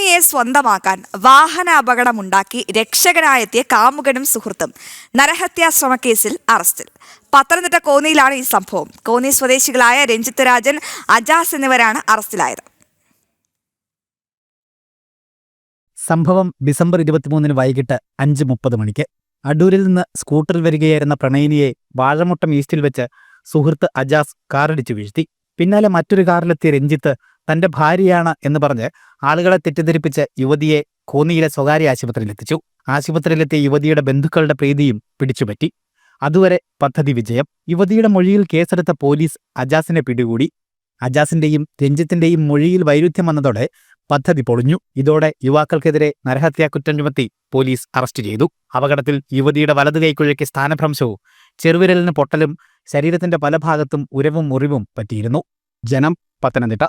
പ്രണയിനിയെ സ്വന്തമാക്കാൻ വാഹന അപകടമുണ്ടാക്കി രക്ഷകനായെത്തിയ കാമുകനും സുഹൃത്തും. നരഹത്യാ ശ്രമക്കേസിൽ അറസ്റ്റിൽ. പത്തനംതിട്ട കോന്നിയിലാണ് ഈ സംഭവം. കോന്നി സ്വദേശികളായ രഞ്ജിത്ത് രാജൻ അജാസ് എന്നിവരാണ് അറസ്റ്റിലായത്. സംഭവം ഡിസംബർ ഇരുപത്തിമൂന്നിന് വൈകിട്ട് അഞ്ച് മുപ്പത് മണിക്ക്. അടൂരിൽ നിന്ന് സ്കൂട്ടറിൽ വരികയായിരുന്ന പ്രണയിനിയെ വാഴമുട്ടം ഈസ്റ്റിൽ വെച്ച് സുഹൃത്ത് അജാസ് കാറടിച്ചു വീഴ്ത്തി. പിന്നാലെ മറ്റൊരു കാറിലെത്തിയ രഞ്ജിത്ത് തന്റെ ഭാര്യയാണ് എന്ന് പറഞ്ഞ് ആളുകളെ തെറ്റിദ്ധരിപ്പിച്ച് യുവതിയെ കോന്നിയിലെ സ്വകാര്യ ആശുപത്രിയിലെത്തിച്ചു ആശുപത്രിയിലെത്തിയ യുവതിയുടെ ബന്ധുക്കളുടെ പ്രീതിയും പിടിച്ചുപറ്റി. അതുവരെ പദ്ധതി വിജയം. യുവതിയുടെ മൊഴിയിൽ കേസെടുത്ത പോലീസ് അജാസിനെ പിടികൂടി. അജാസിന്റെയും രഞ്ജിത്തിന്റെയും മൊഴിയിൽ വൈരുദ്ധ്യം വന്നതോടെ പദ്ധതി പൊളിഞ്ഞു. ഇതോടെ യുവാക്കൾക്കെതിരെ നരഹത്യാ കുറ്റം ചുമത്തി പോലീസ് അറസ്റ്റ് ചെയ്തു. അപകടത്തിൽ യുവതിയുടെ വലത് കൈക്കുഴയ്ക്ക് സ്ഥാനഭ്രംശവും ചെറുവിരലിന് പൊട്ടലും ശരീരത്തിന്റെ പല ഭാഗത്തും ഉരവും മുറിവും പറ്റിയിരുന്നു. ജനം പത്തനംതിട്ട.